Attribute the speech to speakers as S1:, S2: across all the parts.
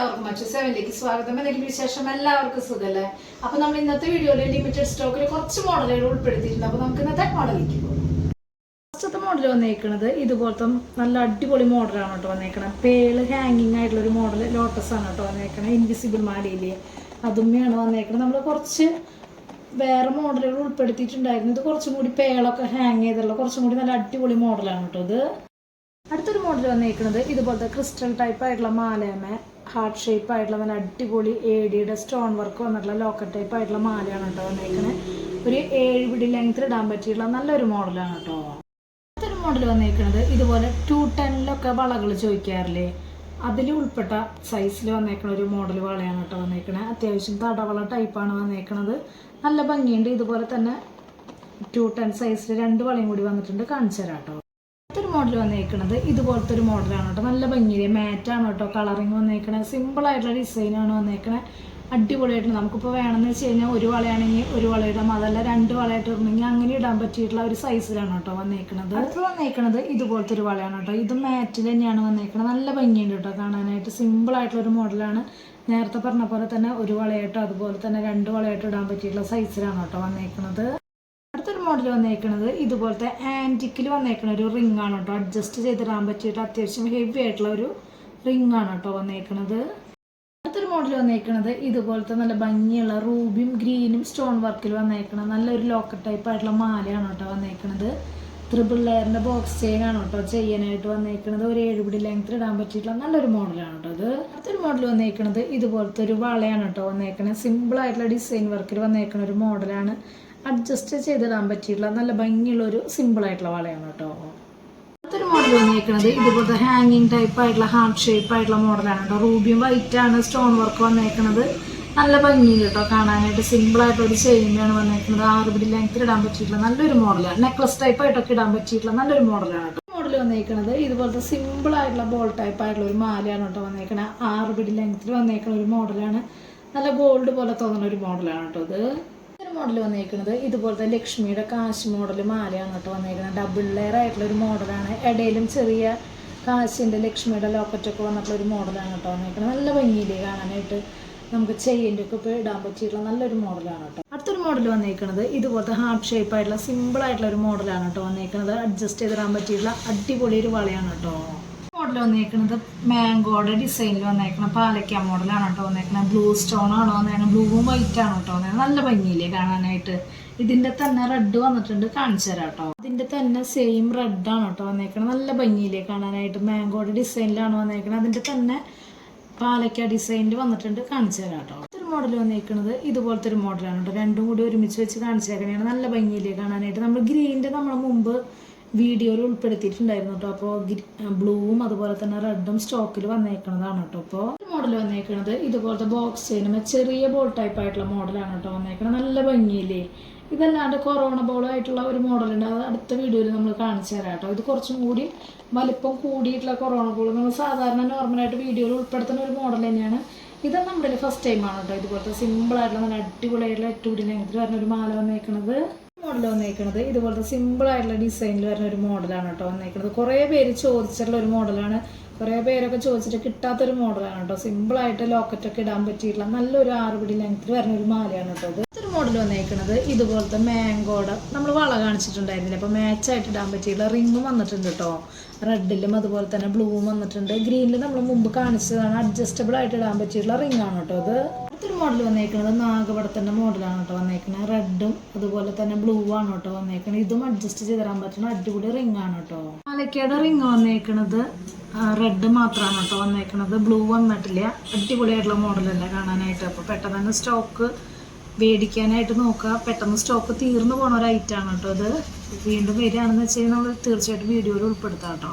S1: എല്ലാവർക്കും മറ്റു സെവനിലേക്ക് സ്വാഗതം. എന്തെങ്കിലും വിശേഷം? എല്ലാവർക്കും സുഖല്ലേ? അപ്പൊ നമ്മൾ ഇന്നത്തെ വീഡിയോയിൽ ലിമിറ്റഡ് സ്റ്റോക്കിൽ കുറച്ച് മോഡലുകൾ ഉൾപ്പെടുത്തിയിട്ടുണ്ട്. അപ്പൊ നമുക്ക് ഇന്നത്തെ മോഡലിലേക്ക് പോകാം. ഫസ്റ്റത്തെ മോഡൽ വന്നേക്കുന്നത് ഇതുപോലത്തെ നല്ല അടിപൊളി മോഡലാണ് കേട്ടോ വന്നേക്കണത്. പേൾ ഹാങ്ങിങ് ആയിട്ടുള്ള ഒരു മോഡൽ ലോട്ടസ് ആണ് കേട്ടോ വന്നേക്കണത്. ഇൻവിസിബിൾ മാലയിൽ. അതുമ്മയാണ് വന്നേക്കണത്. നമ്മൾ കുറച്ച് വേറെ മോഡലുകൾ ഉൾപ്പെടുത്തിയിട്ടുണ്ടായിരുന്നു. ഇത് കുറച്ചും കൂടി പേളൊക്കെ ഹാങ് ചെയ്തുള്ള കുറച്ചും കൂടി നല്ല അടിപൊളി മോഡലാണ് കേട്ടോ ഇത്. അടുത്തൊരു മോഡൽ വന്നേക്കുന്നത് ഇതുപോലത്തെ ക്രിസ്റ്റൽ ടൈപ്പ് ആയിട്ടുള്ള മാലയമ. ഹാർട്ട് ഷേപ്പ് ആയിട്ടുള്ള നല്ല അടിപൊളി ഏടിയുടെ സ്റ്റോൺ വർക്ക് വന്നിട്ടുള്ള ലോക്കറ്റ് ടൈപ്പ് ആയിട്ടുള്ള മാലയാണ് കേട്ടോ വന്നേക്കുന്നത് ഒരു ഏഴ് പിടി ലെങ്ത്തിൽ ഇടാൻ പറ്റിയിട്ടുള്ള നല്ലൊരു മോഡലാണ് കേട്ടോ. അടുത്തൊരു മോഡൽ വന്നേക്കുന്നത് ഇതുപോലെ ടു ടെന്നിലൊക്കെ വളകൾ ചോദിക്കാറില്ലേ? അതിൽ ഉൾപ്പെട്ട സൈസിൽ വന്നേക്കുന്ന ഒരു മോഡൽ വളയാണ് കേട്ടോ വന്നേക്കണേ. അത്യാവശ്യം തടവള ടൈപ്പാണ് വന്നേക്കണത്. നല്ല ഭംഗിയുണ്ട്. ഇതുപോലെ തന്നെ ടു ടെൻ സൈസിൽ രണ്ട് വളയും കൂടി വന്നിട്ടുണ്ട്. കാണിച്ചു തരാം കേട്ടോ. അടുത്തൊരു മോഡൽ വന്നേക്കണത്. ഇതുപോലത്തെ ഒരു മോഡലാണ് കേട്ടോ. നല്ല ഭംഗിയിൽ മാറ്റാണ് കേട്ടോ കളറിങ് വന്നേക്കണേ. സിമ്പിൾ ആയിട്ടുള്ള ഡിസൈനാണ് വന്നേക്കണേ. അടിപൊളിയായിട്ട് നമുക്കിപ്പോൾ വേണമെന്ന് വെച്ച് കഴിഞ്ഞാൽ ഒരു വളയാണെങ്കിൽ ഒരു വള ഇടാം. അതല്ല രണ്ട് വളയായിട്ട് ഇടണമെങ്കിൽ അങ്ങനെ ഇടാൻ പറ്റിയിട്ടുള്ള ഒരു സൈസിലാണ് കേട്ടോ വന്നേക്കണത്. അടുത്ത് വന്നേക്കണത് ഇതുപോലത്തെ ഒരു വളയാണ് കേട്ടോ. ഇത് മാറ്റിൽ തന്നെയാണ് വന്നേക്കണത്. നല്ല ഭംഗിയുണ്ട് കേട്ടോ കാണാനായിട്ട്. സിമ്പിൾ ആയിട്ടുള്ള ഒരു മോഡലാണ് നേരത്തെ പറഞ്ഞ പോലെ തന്നെ ഒരു വളയായിട്ടോ അതുപോലെ തന്നെ രണ്ട് വളയായിട്ടോ ഇടാൻ പറ്റിയിട്ടുള്ള സൈസിലാണ് കേട്ടോ വന്നേക്കണത്. അടുത്തൊരു മോഡൽ വന്നേക്കുന്നത് ഇതുപോലത്തെ ആന്റിക്കിൽ വന്നേക്കുന്ന ഒരു റിംഗ് ആണ് കേട്ടോ. അഡ്ജസ്റ്റ് ചെയ്തിടാൻ പറ്റിയിട്ട് അത്യാവശ്യം ഹെവി ആയിട്ടുള്ള ഒരു റിംഗ് ആണ് കേട്ടോ വന്നേക്കുന്നത് അടുത്തൊരു മോഡൽ വന്നേക്കുന്നത് ഇതുപോലത്തെ നല്ല ഭംഗിയുള്ള റൂബിയും ഗ്രീനും സ്റ്റോൺ വർക്കിൽ വന്നേക്കണ നല്ലൊരു ലോക്കറ്റ് ടൈപ്പ് ആയിട്ടുള്ള മാലയാണ് കേട്ടോ വന്നേക്കുന്നത് ത്രിബിൾ ലെയറിന്റെ ബോക്സ് ചെയിൻ ആണ് കേട്ടോ ചെയ്യാനായിട്ട് വന്നേക്കുന്നത് ഒരു ഏഴുപിടി ലെങ്ത്തിൽ ഇടാൻ പറ്റിയിട്ടുള്ള നല്ലൊരു മോഡലാണ് കേട്ടോ അത്. അടുത്തൊരു മോഡൽ വന്നേക്കുന്നത് ഇതുപോലത്തെ ഒരു വളയാണ് കേട്ടോ സിമ്പിൾ ആയിട്ടുള്ള ഡിസൈൻ വർക്കിൽ വന്നേക്കുന്ന ഒരു മോഡലാണ് അഡ്ജസ്റ്റ് ചെയ്തിടാൻ പറ്റിയിട്ടുള്ള നല്ല ഭംഗിയുള്ള ഒരു സിമ്പിൾ ആയിട്ടുള്ള വളയാണ് കേട്ടോ. അടുത്തൊരു മോഡൽ വന്നേക്കുന്നത് ഇതുപോലത്തെ ഹാങ്ങിങ് ടൈപ്പ് ആയിട്ടുള്ള ഹാർട്ട് ഷേപ്പ് ആയിട്ടുള്ള മോഡലാണ് കേട്ടോ. റൂബിയും വൈറ്റ് ആണ് സ്റ്റോൺ വർക്ക് വന്നേക്കുന്നത് നല്ല ഭംഗി കേട്ടോ കാണാനായിട്ട്. സിമ്പിൾ ആയിട്ട് ഒരു ചെയിനാണ് വന്നേക്കുന്നത് ആറ് പിടി ലെങ്ത്തിൽ ഇടാൻ പറ്റിയിട്ടുള്ള നല്ലൊരു മോഡലാണ് നെക്ലസ് ടൈപ്പ് ആയിട്ടൊക്കെ ഇടാൻ പറ്റിയിട്ടുള്ള നല്ലൊരു മോഡലാണ് കേട്ടോ. മോഡൽ വന്നേക്കുന്നത് ഇതുപോലത്തെ സിമ്പിൾ ആയിട്ടുള്ള ബോൾ ടൈപ്പ് ആയിട്ടുള്ള ഒരു മാലയാണ് കേട്ടോ വന്നേക്കുന്നത് ആറ് പിടി ലെങ്ത്തിൽ വന്നേക്കുന്ന ഒരു മോഡലാണ് നല്ല ഗോൾഡ് പോലെ തോന്നുന്ന ഒരു മോഡലാണ് കേട്ടോ ഇത്. മോഡൽ വന്നിരിക്കുന്നത് ഇതുപോലെ തന്നെ ലക്ഷ്മിയുടെ കാശ് മോഡൽ മാലയാണ് കേട്ടോ വന്നിരിക്കുന്നത് ഡബിൾ ലെയർ ആയിട്ടുള്ള ഒരു മോഡലാണ് ഇടയിലും ചെറിയ കാശിന്റെ ലക്ഷ്മിയുടെ ലോക്കറ്റൊക്കെ വന്നിട്ടുള്ള ഒരു മോഡലാണ് കേട്ടോ വന്നിരിക്കുന്നത് നല്ല ഭംഗിയില്ലേ കാണാനായിട്ട്. നമുക്ക് ചെയിന്റെ ഒക്കെ ഇപ്പോൾ ഇടാൻ പറ്റിയിട്ടുള്ള നല്ലൊരു മോഡലാണ് കേട്ടോ. അടുത്തൊരു മോഡൽ വന്നിരിക്കുന്നത് ഇതുപോലത്തെ ഹാർട്ട് ഷേപ്പ് ആയിട്ടുള്ള സിമ്പിൾ ആയിട്ടുള്ള ഒരു മോഡലാണ് കേട്ടോ വന്നിരിക്കുന്നത് അഡ്ജസ്റ്റ് ചെയ്തിടാൻ പറ്റിയിട്ടുള്ള അടിപൊളി ഒരു വളയാണ് കേട്ടോ. മോഡൽ വന്നേക്കുന്നത് മാംഗോയുടെ ഡിസൈനിൽ വന്നേക്കണ പാലക്ക മോഡലാണ് കേട്ടോ വന്നേക്കണത്. ബ്ലൂ സ്റ്റോൺ ആണോ വന്നേക്കണം ബ്ലൂവും വൈറ്റ് ആണോ കേട്ടോ വന്നേക്കണത്. നല്ല ഭംഗിയില്ലേ കാണാനായിട്ട്. ഇതിന്റെ തന്നെ റെഡ് വന്നിട്ടുണ്ട്. കാണിച്ചു തരാം കേട്ടോ. ഇതിന്റെ തന്നെ സെയിം റെഡ് ആണ് കേട്ടോ വന്നേക്കണത്. നല്ല ഭംഗിയില്ലേ കാണാനായിട്ട്. മാംഗോയുടെ ഡിസൈനിലാണ് വന്നേക്കണത്. അതിന്റെ തന്നെ പാലക്ക ഡിസൈനിൽ വന്നിട്ടുണ്ട്. കാണിച്ചു തരാം കേട്ടോ. മോഡൽ വന്നേക്കുന്നത് ഇതുപോലത്തെ ഒരു മോഡലാണ് കേട്ടോ. രണ്ടും കൂടി ഒരുമിച്ച് വെച്ച് കാണിച്ചേക്കണേ നല്ല ഭംഗിയില്ലേ കാണാനായിട്ട്. നമ്മൾ ഗ്രീനിന്റെ നമ്മൾ മുമ്പ് വീഡിയോയിൽ ഉൾപ്പെടുത്തിയിട്ടുണ്ടായിരുന്നു കേട്ടോ. അപ്പോൾ ബ്ലൂവും അതുപോലെ തന്നെ റെഡും സ്റ്റോക്കിൽ വന്നേക്കുന്നതാണ് കേട്ടോ. അപ്പോൾ മോഡൽ വന്നേക്കുന്നത് ഇതുപോലത്തെ ബോക്സ് ചെയ്യുന്ന ചെറിയ ബോൾ ടൈപ്പ് ആയിട്ടുള്ള മോഡലാണ് കേട്ടോ വന്നേക്കുന്നത് നല്ല ഭംഗിയില്ലേ? ഇതല്ലാണ്ട് കൊറോണ ബോൾ ആയിട്ടുള്ള ഒരു മോഡലുണ്ട് അത് അടുത്ത വീഡിയോയിൽ നമ്മൾ കാണിച്ചു തരാം കേട്ടോ. ഇത് കുറച്ചും കൂടി വലിപ്പം കൂടിയിട്ടുള്ള കൊറോണ ബോൾ നമ്മൾ സാധാരണ നോർമലായിട്ട് വീഡിയോയിൽ ഉൾപ്പെടുത്തുന്ന ഒരു മോഡൽ തന്നെയാണ്. ഇത് നമ്മുടെ ഫസ്റ്റ് ടൈമാണ് കേട്ടോ. ഇതുപോലത്തെ സിമ്പിളായിട്ടുള്ള നല്ല അടിപൊളിയായിട്ടുള്ള കൂടി ലെങ്ത്തിൽ വരുന്ന ഒരു മാല വന്നേക്കുന്നത് മോഡൽ വന്നേക്കുന്നത് ഇതുപോലത്തെ സിമ്പിൾ ആയിട്ടുള്ള ഡിസൈനിൽ വരുന്ന ഒരു മോഡലാണ് കേട്ടോ വന്നേക്കുന്നത് കുറേ പേര് ചോദിച്ചിട്ടുള്ള ഒരു മോഡലാണ് കുറേ പേരൊക്കെ ചോദിച്ചിട്ട് കിട്ടാത്തൊരു മോഡലാണ് കേട്ടോ സിമ്പിൾ ആയിട്ട് ലോക്കറ്റ് ഒക്കെ ഇടാൻ പറ്റിയിട്ടുള്ള നല്ലൊരു ആറുപിടി ലെങ്ത്തിൽ വരുന്ന ഒരു മാലയാണ് കേട്ടോ ഇത്. ഒരു മോഡൽ വന്നേക്കുന്നത് ഇതുപോലത്തെ മാങ്കോടെ നമ്മൾ വള കാണിച്ചിട്ടുണ്ടായിരുന്നില്ല? അപ്പോൾ മാച്ചായിട്ട് ഇടാൻ പറ്റിയിട്ടുള്ള റിങ്ങും വന്നിട്ടുണ്ട് കേട്ടോ റെഡിലും അതുപോലെ തന്നെ ബ്ലൂവും വന്നിട്ടുണ്ട്. ഗ്രീനിൽ നമ്മൾ മുമ്പ് കാണിച്ചതാണ്. അഡ്ജസ്റ്റബിൾ ആയിട്ട് ഇടാൻ പറ്റിയിട്ടുള്ള റിംഗ് ആണ് കേട്ടോ അടുത്തൊരു മോഡൽ വന്നേക്കുന്നത് നാഗപടത്തിന്റെ മോഡലാണ് കേട്ടോ വന്നേക്കുന്നത് റെഡും അതുപോലെ തന്നെ ബ്ലൂ ആണ് കേട്ടോ വന്നേക്കുന്നത് ഇതും അഡ്ജസ്റ്റ് ചെയ്ത് തരാൻ പറ്റുന്ന അടിപൊളി റിംഗ് ആണ് കേട്ടോ. പാലക്കയുടെ റിംഗ് വന്നേക്കുന്നത് റെഡ് മാത്രമാണ് കേട്ടോ വന്നേക്കുന്നത് ബ്ലൂ വന്നിട്ടില്ല. അടിപൊളിയായിട്ടുള്ള മോഡലല്ല കാണാനായിട്ട്. അപ്പോൾ പെട്ടെന്ന് തന്നെ സ്റ്റോക്ക് മേടിക്കാനായിട്ട് നോക്കുക പെട്ടെന്ന് സ്റ്റോക്ക് തീർന്നു പോണ ഒരു ഐറ്റാണ് കേട്ടോ ഇത്. വീണ്ടും വരികയാണെന്ന് വെച്ച് കഴിഞ്ഞാൽ നമ്മൾ തീർച്ചയായിട്ടും വീഡിയോയിൽ ഉൾപ്പെടുത്താം കേട്ടോ.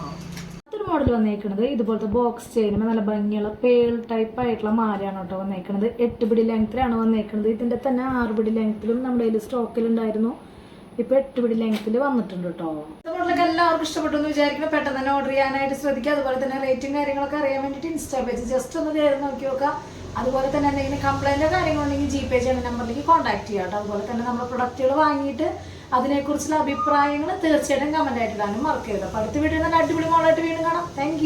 S1: മോഡൽ വന്നേക്കുന്നത് ഇതുപോലത്തെ ബോക്സ് ചെയ്യുന്ന നല്ല ഭംഗിയുള്ള പേൾ ടൈപ്പ് ആയിട്ടുള്ള മാലയാണ് കേട്ടോ വന്നേക്കുന്നത് എട്ട് പിടി ലെങ്ത്തിലാണ് വന്നേക്കുന്നത് ഇതിന്റെ തന്നെ ആറ് പിടി ലെങ്ത്തിലും നമ്മുടെ കയ്യിൽ സ്റ്റോക്കിലുണ്ടായിരുന്നു ഇപ്പൊ എട്ട് പിടി ലെങ്ത്തിൽ വന്നിട്ടുണ്ട് കേട്ടോ. മോഡലൊക്കെ എല്ലാവർക്കും ഇഷ്ടപ്പെട്ടു എന്ന് വിചാരിക്കണം പെട്ടെന്ന് തന്നെ ഓർഡർ ചെയ്യാനായിട്ട് ശ്രദ്ധിക്കുക. അതുപോലെ തന്നെ റേറ്റും കാര്യങ്ങളൊക്കെ അറിയാൻ വേണ്ടിയിട്ട് ഇൻസ്റ്റാ പേജ് ജസ്റ്റ് ഒന്ന് കയറി നോക്കി നോക്കുക. അതുപോലെ തന്നെ എന്തെങ്കിലും കംപ്ലൈന്റോ കാര്യങ്ങളുണ്ടെങ്കിൽ ജി പേ ചെയ്യുന്ന നമ്പറിലേക്ക് കോൺടാക്ട് ചെയ്യാം കേട്ടോ. അതുപോലെ തന്നെ നമ്മൾ പ്രൊഡക്റ്റുകൾ വാങ്ങിയിട്ട് അതിനെക്കുറിച്ചുള്ള അഭിപ്രായങ്ങൾ തീർച്ചയായിട്ടും കമന്റ് ആയിട്ട് ഇടാനും മറക്കരുത്. അപ്പോൾ അടുത്ത വീഡിയോ നല്ല അടിപൊളി മോളായിട്ട് വീണ്ടും കാണാം. താങ്ക്